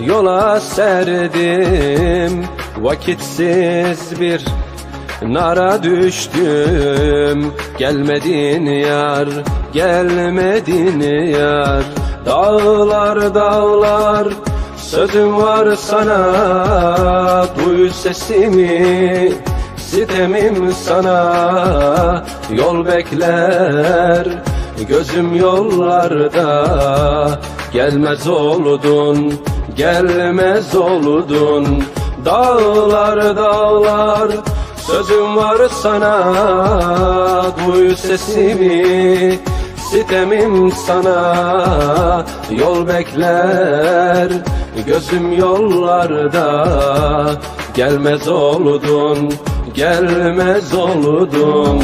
yola serdim. Vakitsiz bir nara düştüm. Gelmedin yar, gelmedin yar. Dağlar dağlar sözüm var sana. Duy sesimi sitemim sana. Yol bekler gözüm yollarda. Gelmez oldun, gelmez oldun Dağlar dağlar. Sözüm var sana. Duy sesimi. Sitemim sana. Yol bekler. Gözüm yollarda. Gelmez oldun, gelmez oldun